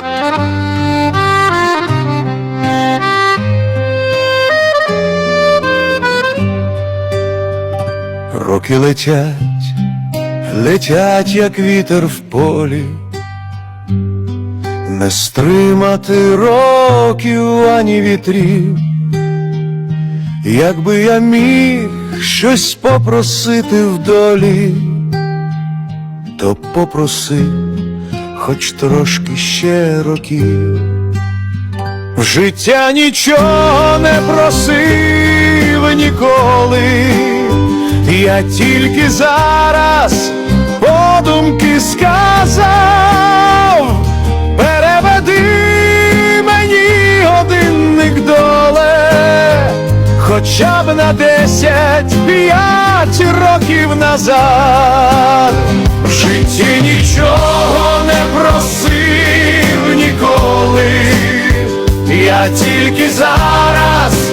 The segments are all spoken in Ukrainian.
Роки летять, летять, як вітер в полі, не стримати років ані вітрів, якби я міг щось попросити в долі, то попросив хоч трошки ще років. В життя нічого не просив ніколи, я тільки зараз подумки сказав, переведи мені годинник доле, хоча б на десять п'ять років назад. В житті нічого просив ніколи. Я тільки зараз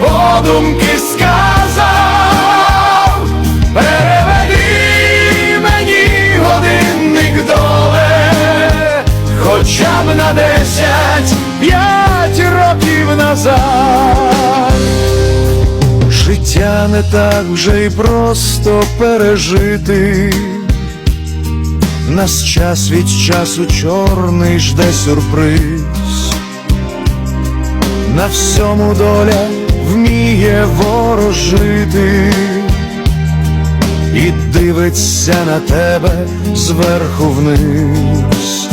подумки сказав, переведи мені годинник доле, хоча б на десять п'ять років назад. Життя не так вже й просто пережити. Нас час від часу чорний жде сюрприз. На всьому доля вміє ворожити і дивиться на тебе зверху вниз.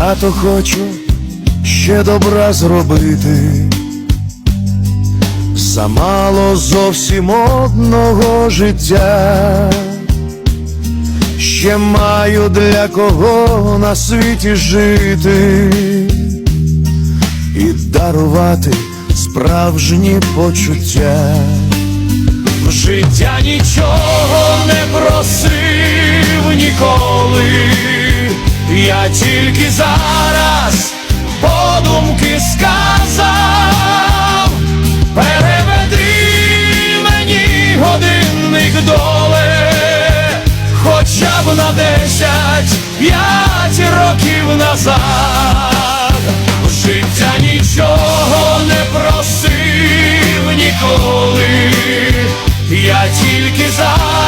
Багато хочу ще добра зробити, замало зовсім одного життя, ще маю для кого на світі жити. І дарувати справжні почуття. В життя нічого не просив я тільки зараз подумки сказав, переведи мені годинник доле, хоча б на десять п'ять років назад, життя нічого не просив ніколи, я тільки зараз